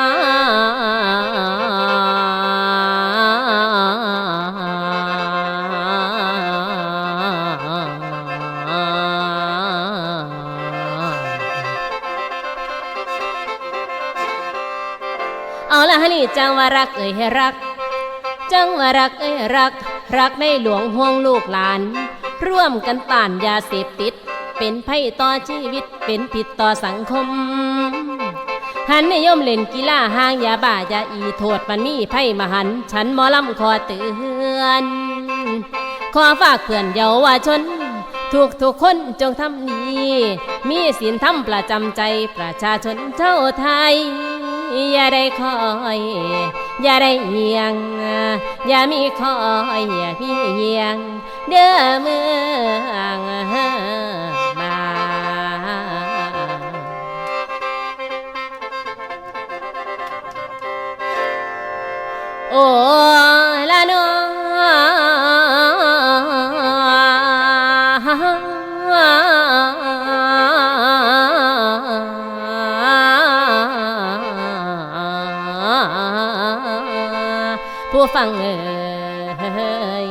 เอาละฮะนี่จังว่ารักเอ่ยให้รัก จังว่ารักเอ้ยรัก รักในหลวงห่วงลูกหลาน ร่วมกันต้านยาเสพติด เป็นภัยต่อชีวิตเป็นผิดต่อสังคม หันนิยมเล่นกีฬาห้างยาบ้ายาอีโทษมันมีภัยมหัน ฉันหมอลำขอเตือนขอฝากเพื่อนเยาวชนทุกทุกคนจงทำดีมีศีลธรรมประจำใจประชาชนเจ้าไทย อย่าได้คอย อย่าได้เหียง อย่ามีคอย อย่ามีเหียง เด้อเมือง ละนอผู้ฟังเอ่ย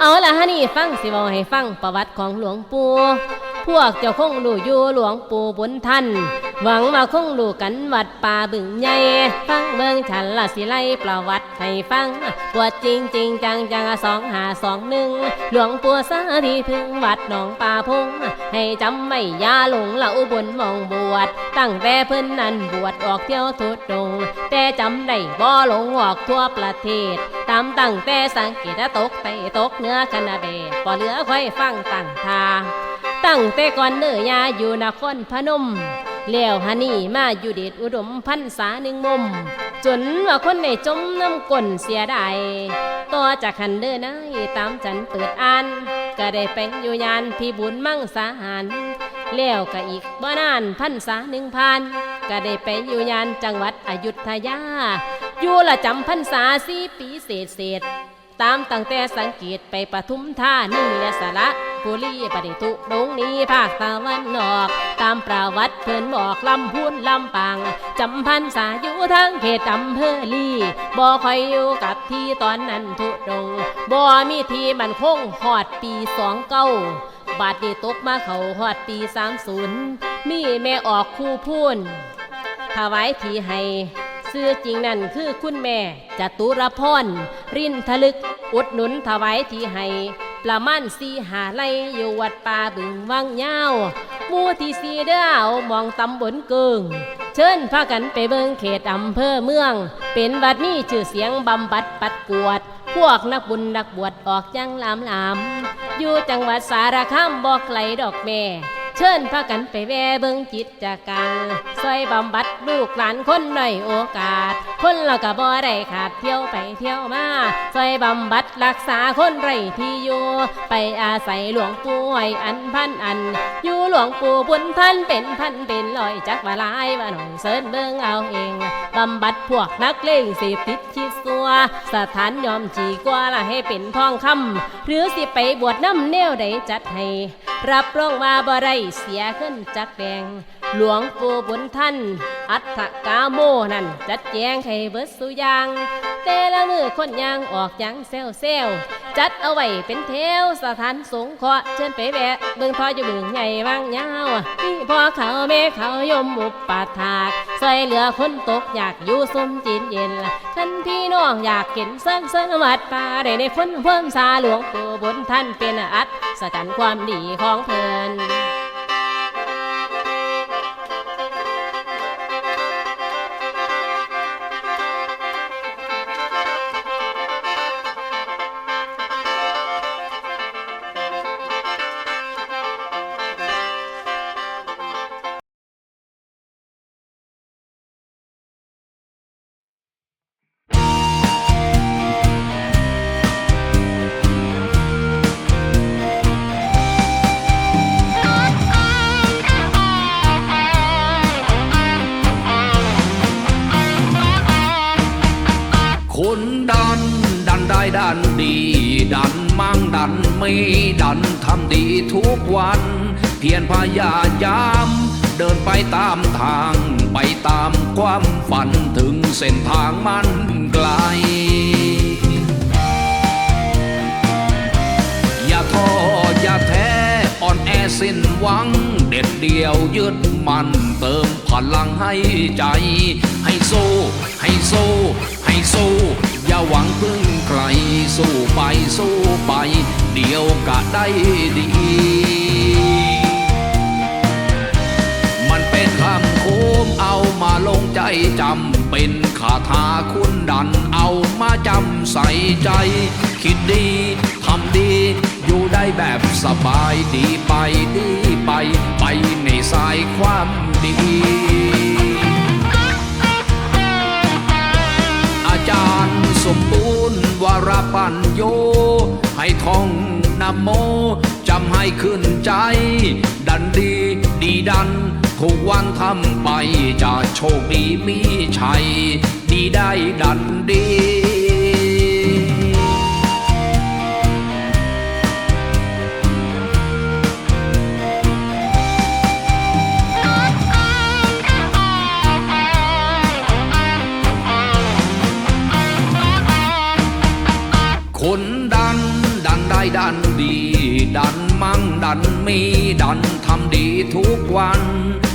เอาละฮะนี่ฟังสิบอกให้ฟังประวัติของหลวงปู่ พวกเจ้าคงดูอยู่หลวงปู่บุญท่าน หวังว่าคงดูกันวัดป่าบึงใหญ่ฟังเมืองฉันละสิไลประวัติให้ฟังปวดจริงจริงจังจังสองหาสองหนึ่งหลวงปู่สาธิพึ่งวัดหนองป่าพงให้จำไม่ยาหลงเหล่าบุญมองบวชตั้งแต่เพิ่นนั้นบวชออกเที่ยวทุดดงแต่จำได้บ่หลงออกทั่วประเทศ ตามตั้งแต่สังเกตตกไปตกเหนื้อคณะเบศพอเหลือค่อยฟังตั้งทาง ตั้งแต่ก่อนเนื้อยาอยู่นครพนมแล้วฮานี่มาอยู่เดชอุดมพันษาหนึ่งมุม จนว่าคนในจมน้ำก้นเสียดายต่อจากคันเดินายตามจันเปิดอ่าน ก็ได้ไปอยู่ยานพี่บุญมั่งสาหารแล้วก็อีกบ่นานพันษาหนึ่งพันก็ได้ไปอยู่ยานจังหวัดอยุธยา อยู่ละจำพันษาสี่ปีเศษเศษตามตั้งแต่สังเกตไปปทุมท่านี่และสาระ บุรีปฏิทุดงนี้ภาคตะวันออก ตามประวัติเพิ่นบอกลำพูนลำปางจำพันษาอยู่ทางเขตอำเภอลีบ่คอยอยู่กับที่ตอนนั้นทุดงบ่มีที่มันคงหอดปีสองเก้าบาดนี้ตกมาเขาฮอดปีสามศูนย์มีแม่ออกคู่พูนถวายทีให้ชื่อจริงนั่นคือคุณแม่จตุรพรรินทลึกอุดหนุนถวายทีให้ ประมาณสีหาไลอยู่วัดป่าบึงวังเงาวมู่ที่สีเด้าวมองตำบลเกิงเชิญพากันไปเบิงเขตอำเภอเมือง เป็นวัดนี้ชื่อเสียงบำบัดปัดกวด พวกนักบุญนักบวชออกจังลามลาม อยู่จังหวัดสารคามบอกไกลดอกแม่ เชิญพากันไปแวเบิงจิตจักกังซอยบำบัดลูกหลานคนหน่อยโอกาส คนเราก็บ่ได้ขาดเที่ยวไปเที่ยวมาซอยบำบัดรักษาคนไรที่อยู่ไปอาศัยหลวงปู่ไออันพันอัน อยู่หลวงปู่บุญท่านเป็นพันเป็นลอยจักว่าลายว่าหน่อยเสิร์นเบิ่งเอาเอง บำบัดพวกนักเลงเสพติดชิดซัว สถานยอมจีกว่าละให้เป็นทองคำหรือสิไปบวชน้ำแนวใดจัดให้ รับรองว่าบ่ได้เสียขึ้นจักแดง หลวงปู่บุญท่าน อัฏฐกาโมนั่น จัดแจงให้เบิดสุยาง แต่ละมือคนยางออกยังเซลเซลจัดเอาไว้เป็นแถวสถานสงเคราะห์เชิญไปแวะเบิ่งพ่ออยู่เมืองใหญ่บางยาวพี่พ่อเขาแม่เขายมอุปปาถากซอยเหลือคนตกอยากอยู่สมจีนเย็นท่านพี่น้องอยากเห็นเส้นเส้นวัดป่าได้ในคนเพิ่มสาหลวงปู่บุญท่านเป็นอัศสจันความดีของเพิ่นคนดันดันได้ดันดีดัน พยรพยายาม เดินไปตามทางไปตามความฝันถึงเส้นทางมันไกล อย่าท้ออย่าแท้อ่อนแอสิ้นหวัง เด็ดเดียวยึดมันเติมพลังให้ใจ ให้สู้ให้สู้ให้สู้อย่าหวังพึ่งใครสู้ไปสู้ไป เดียวก็ได้ดี จำเป็นคาถาคุณดันเอามาจำใส่ใจ คิดดีทำดี อยู่ได้แบบสบายดีไปดีไป ไปในสายความดี อาจารย์สมบูรณ์วรปัญโย ให้ท่องนโมจำให้ขึ้นใจ ดันดีดีดัน ทุกวันทำไปจะโชคดีมีชัย ดีได้ดันดี ดันมีดันทำดีทุกวัน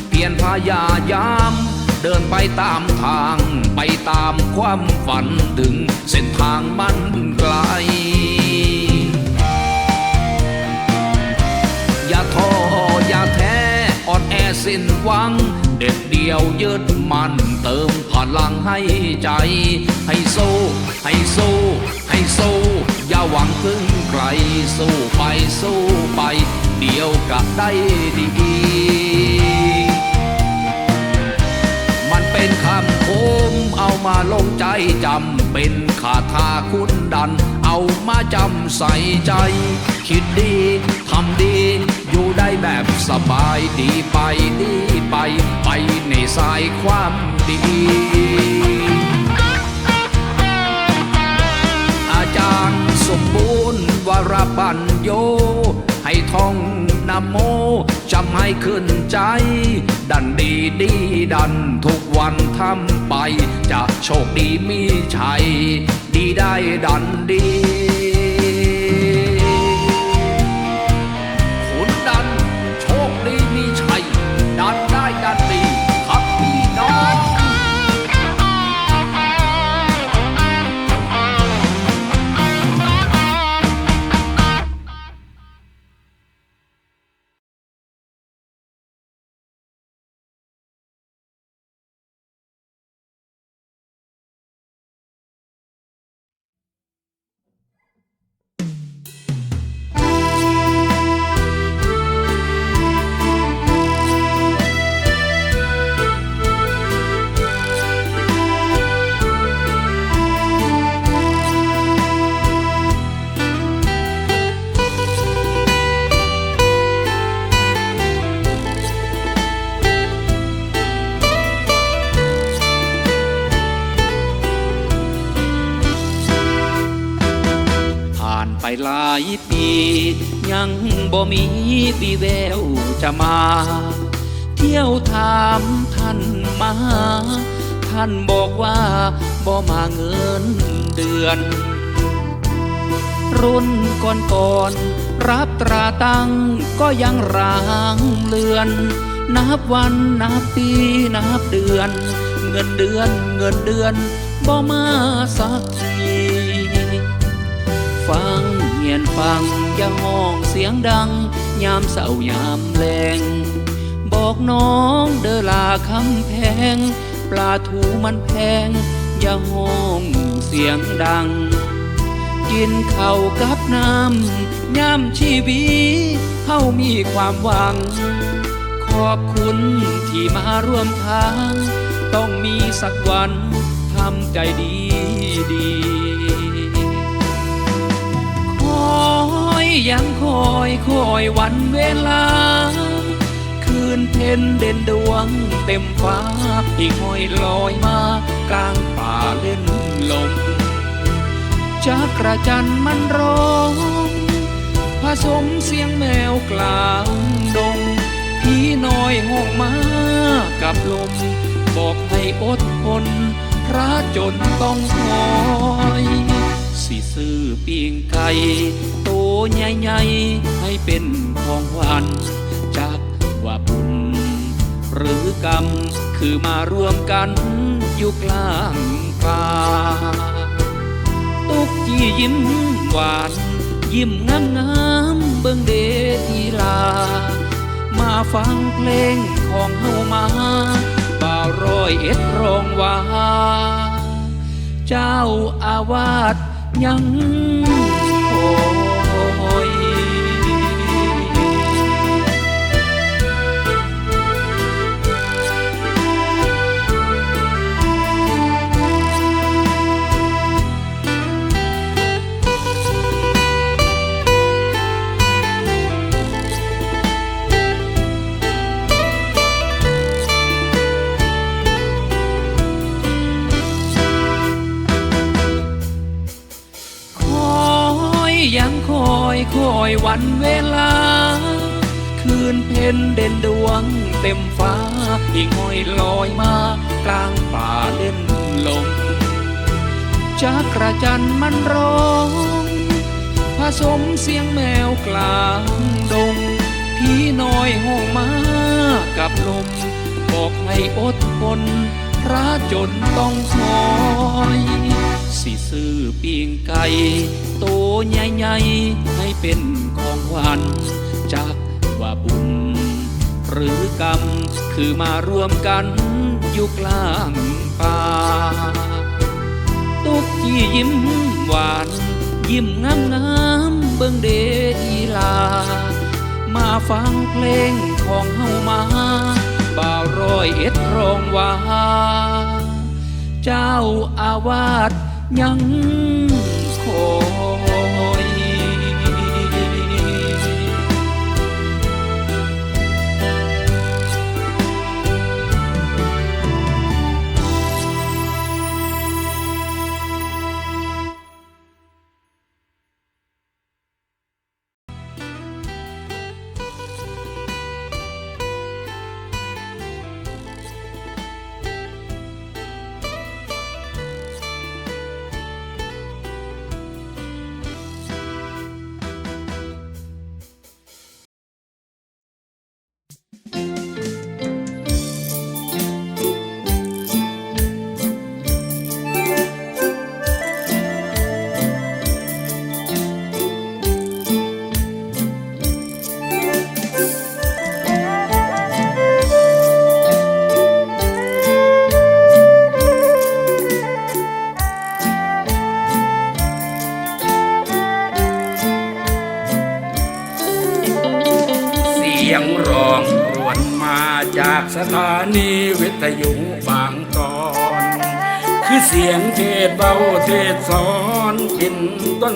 เพียรพยายาม เดินไปตามทาง ไปตามความฝันถึงเส้นทางมันไกล อย่าท้ออย่าแท้อ่อนแอสิ้นหวัง เด็ดเดียวยึดมัน เติมพลังให้ใจ ให้สู้ให้สู้ให้สู้อย่าหวังพึ่งใครสู้ไปสู้ไป เดียวก็ได้ดี มันเป็นคำคมเอามาลงใจจำเป็นคาถาคุณดัน เอามาจำใส่ใจ คิดดีทำดี อยู่ได้แบบสบายดีไปดีไป ไปในสายความดี อาจารย์สมบูรณ์ รบัญโย ให้ท่องนโมจำให้ขึ้นใจ ดันดีดีดันทุกวันทำไป จะโชคดีมีชัย ดีได้ดันดี ที่ยวถามท่านมา ท่านบอกว่าบ่มาเงินเดือน รุ่นก่อนก่อนรับตราตั้งก็ยังร้างเลือน นับวันนับปีนับเดือน เงินเดือนเงินเดือนบ่มาสักทีฟังเงียนฟังอย่าห้องเสียงดัง ยามเศร้ายามแลง บอกน้องเดอลาคำแพง ปลาทูมันแพง อย่าห้องเสียงดัง กินข้าวกับน้ำยามชีวิตเฮามีความหวัง ขอบคุณที่มาร่วมทาง ต้องมีสักวันทำใจดีดีคอยยังคอยคอยวันเวลา นเพ็ญเด่นดวงเต็มฟ้าอีกห้อยลอยมากลางป่าเล่นลมจักระจันมันร้องผสมเสียงแมวกลางดงพี่น้อยห้องมากับลม บอกให้อดทนพระจนต้องคอยสิซื้อปีงไก่โตใหญ่ๆให้เป็นของหวาน รือกรรม คือมารวมกันอยู่กลางป่าตุกจี้ยิ้มหวาน ยิ้มงามงามเบิ่งเดทีลา มาฟังเพลงของเฮามาบ่าวร้อยเอ็ดรองว่า เจ้าอาวาสยัง วันเวลา คืนเพ็ญเด่นดวงเต็มฟ้าอีกห้อยลอยมากลางป่าเล่นลมจักระจันมันร้องผสมเสียงแมวกลางดงพี่น้อยห้องมากับลมบอกให้อดทนพระจนต้องคอยสิซื้อปีงไก่โตใหญ่ๆให้เป็น วานจากว่าบุญ หรือกรรมคือมารวมกันอยู่กลางป่าตุกที่ยิ้มหวาน ยิ้มงามงามเบิ่งเดอีลา มาฟังเพลงของเฮามาบ่าวร้อยเอ็ดรองว่า เจ้าอาวาสยังคอ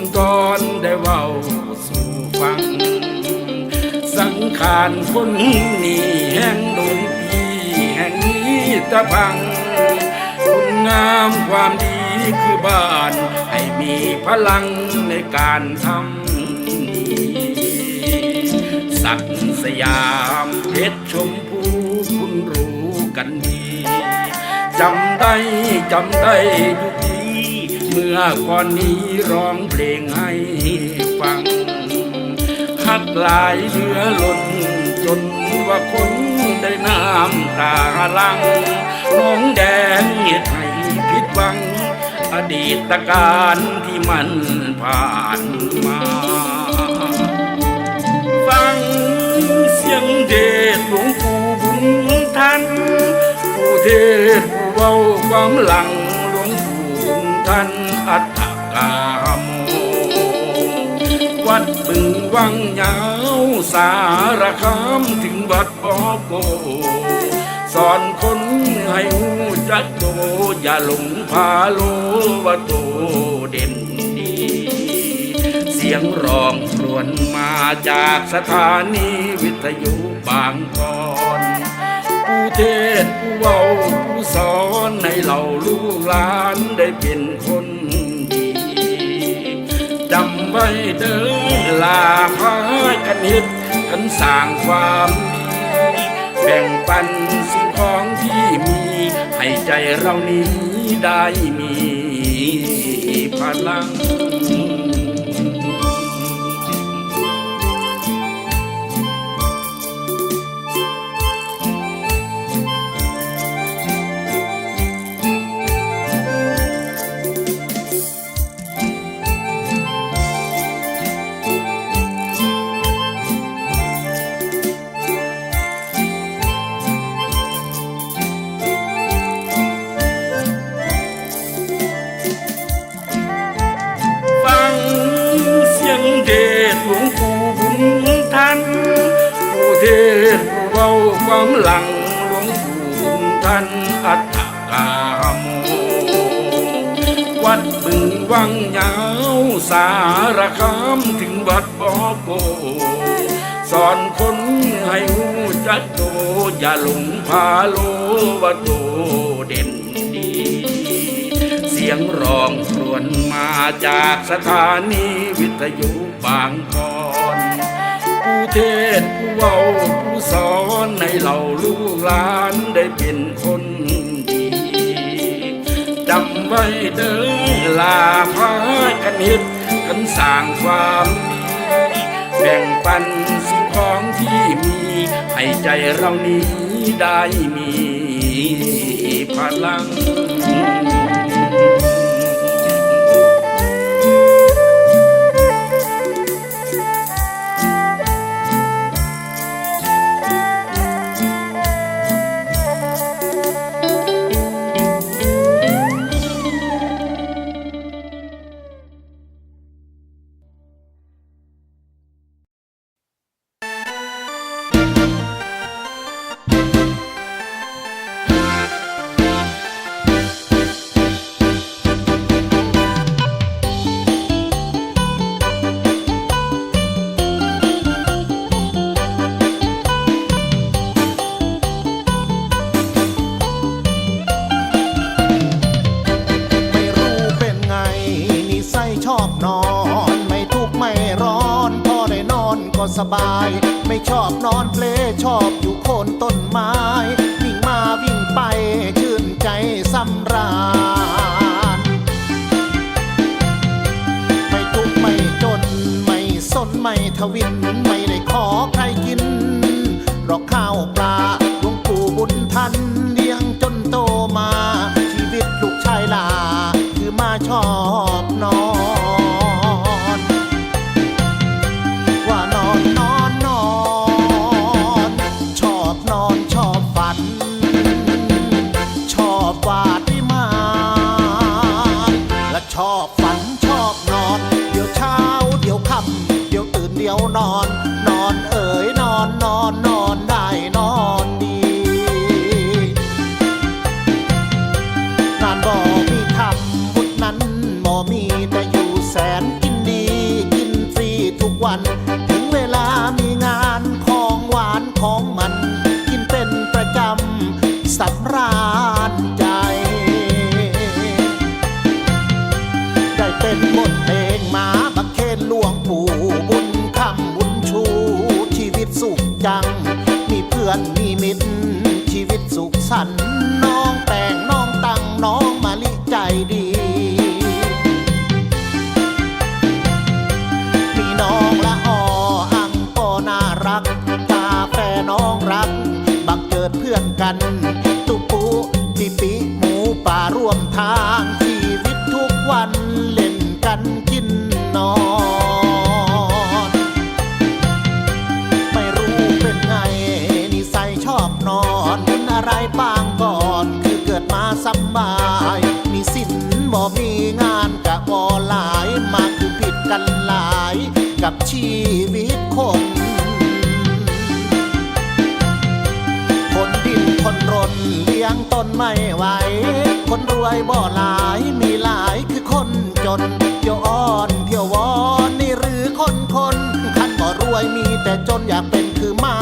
นต้นตอนได้เบาสู่ฟัง สังขารคนนี้แห่งดนตรีแห่งนี้ตะพัง คุณงามความดีคือบ้าน ให้มีพลังในการทำดีสักสยามเพชรชมพูคุณรู้กันดีจำได้จำได้ทุกที มื่อก่อนนี้ร้องเพลงให้ฟังหักหลายเหลือล้นจนว่าคนได้น้ำตาลัง น้องแดงเหตุให้ผิดหวัง อดีตการที่มันผ่านมา ฟังเสียงเดชหลวงปู่บุญทันผู้เทศผู้เว้าความหลังหลวงปู่บุญทัน อัตถกามโมวัดบึงวังยาวสารคามถึงวัดปอโก สอนคนให้หูจักโตอย่าหลงพาโลว่าโตเด่นดี เสียงร้องครวญมาจากสถานีวิทยุบางกอน ผู้เทศผู้เว้าผู้สอนให้เราลูกหลานได้เป็นคนดีจำำไว้เด้อลาพากันเฮ็ดกันสร้างความดีแบ่งปันสิ่งของที่มี ให้ใจเรานี้ได้มีพลัง พาโลว่าโตเด่นดี เสียงร้องครวญมาจากสถานีวิทยุบางกอนผู้เทศผู้เว้าผู้สอนในเห้เราลูกหลานได้เป็นคนดีจำไว้เด้อลาพากันฮ็ดกันสร้างความดีแบ่งปันสิ่งของที่มีให้ใจเรานี้ ได้มีพลัง บา กัน ตุปูปิปิหมูป่าร่วมทางชีวิตทุกวันเล่นกันกินนอน ไม่รู้เป็นไงนิสัยชอบนอนเป็นอะไรบางก่อนคือเกิดมาสบาย มีสินบ่มีงานกะบ่หลายมาคือผิดกันหลาย กับชีวิตคนคน นเลี้ยงต้นไม่ไหว คนรวยบ่หลายมีหลายคือคนจนเที่ยวอ้อนเที่ยววอนนี่หรือคนคนคันบ่รวยมีแต่จนอยากเป็นคือหมา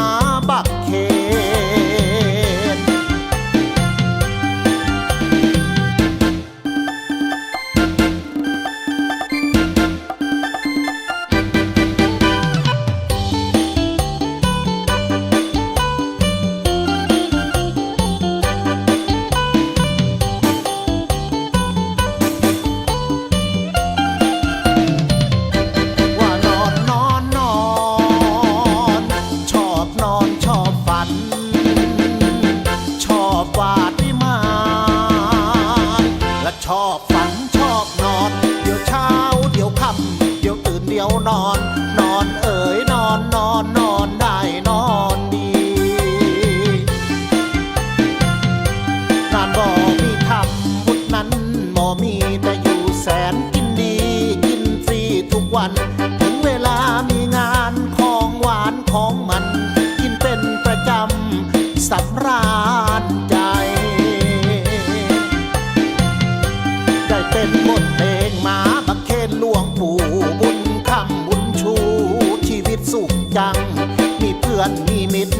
กินเป็นประจำสำราญใจ ได้เป็นบทเพลงหมาบักเคนหลวงปู่บุญคำบุญชู ชีวิตสุขจัง มีเพื่อนมีมิตร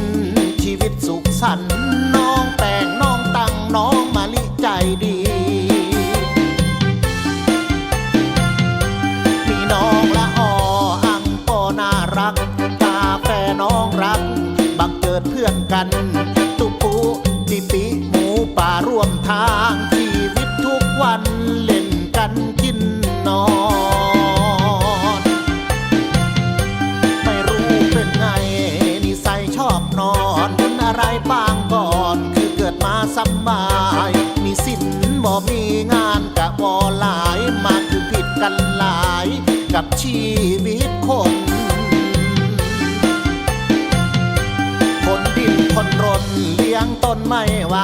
ชีวิตสุขสันต์น้องแป้งน้องตังน้องมาลิใจดี กัน ตุปูติปิหมูป่าร่วมทางชีวิตทุกวันเล่นกันกินนอน ไม่รู้เป็นไงนิสัยชอบนอนบุญอะไรบ้างก่อนคือเกิดมาสบาย มีสินบ่มีงานกะบ่หลายมาคือผิดกันหลาย กับชีวิตคน นรนเลี้ยงต้นไม่ไหว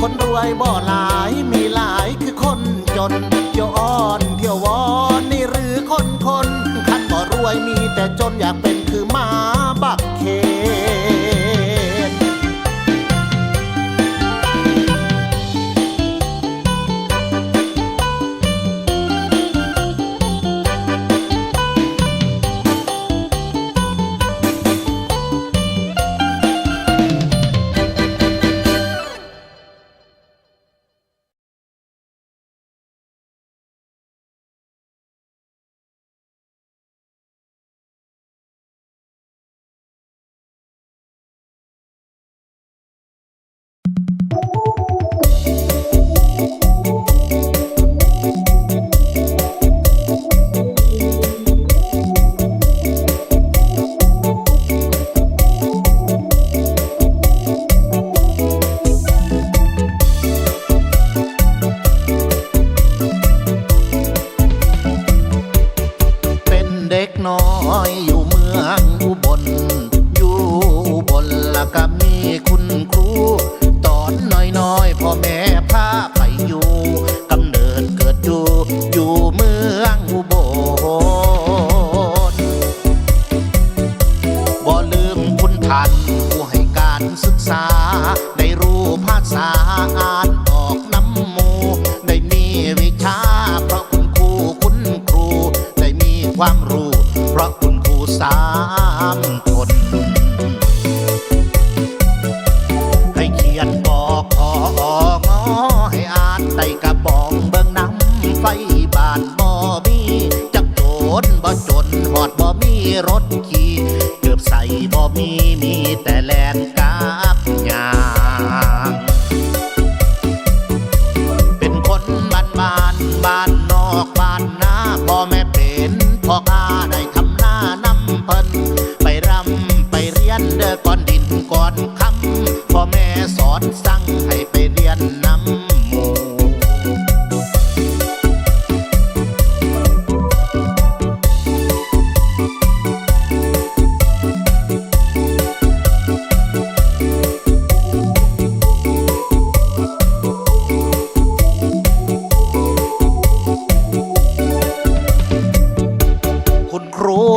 คนรวยบ่หลายมีหลายคือคนจนเที่ยวอ้อนเที่ยววอนนี่หรือคนคนคันบ่รวยมีแต่จนอยากเป็นคือหมาบักา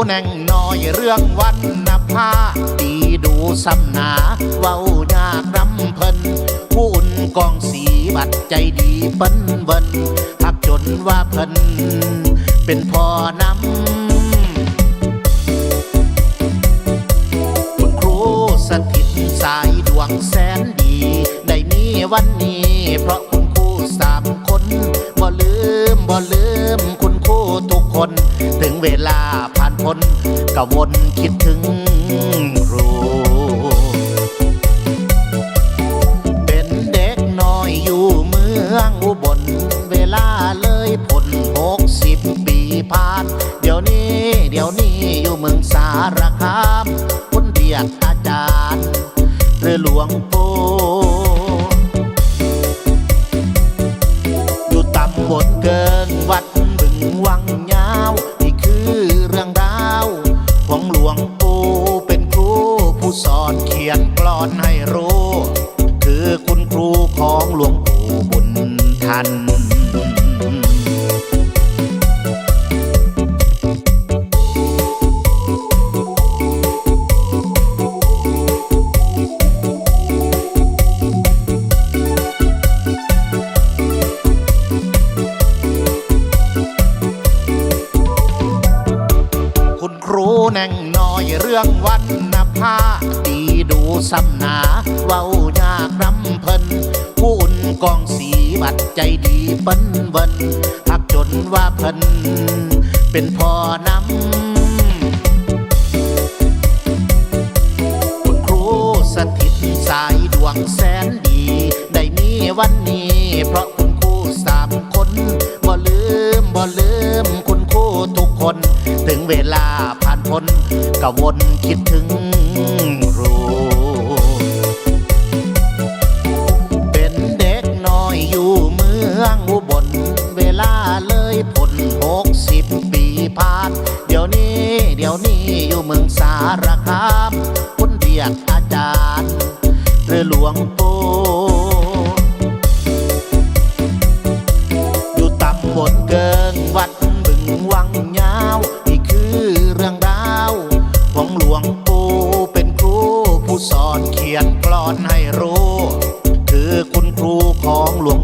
แน่งน้อยเรื่องวันนภาดีดูสำนาเว้ายากรำเพิ่นผู้อุ่นกองสีบัดใจดีเปิ้นเบิ้นพักจนว่าเพิ่นเป็นพ่อนำคุณครูสถิตสายดวงแสนดี ได้มีวันนี้ เพราะคุณครูสามคนบ่ลืมบ่ลืมคุณครูทุกคนถึงเวลา ผ่านก็วนคิดถึงครู เป็นเด็กน้อยอยู่เมืองอุบลเวลาเลยผลหกสิบปีผ่าน เดี๋ยวนี้เดี๋ยวนี้อยู่เมืองสารคามคนเรียกอาจารย์ หรือหลวงปู่ เป็นพ่อนำคุณครูสถิตสายดวงแสนดี ได้มีวันนี้ เพราะคุณครูสามคนบ่ลืมบ่ลืมคุณครูทุกคน ถึงเวลาผ่านพ้นก็วนคิดถึงารคามคุณเรียกอาจารย์หรือหลวงปู่อยู่ตำบลเกิงวัดบึงวังยาวนี่คือเรื่องราวของหลวงปู่เป็นครูผู้สอนเขียนกลอนให้รู้ คือคุณครูของหลวง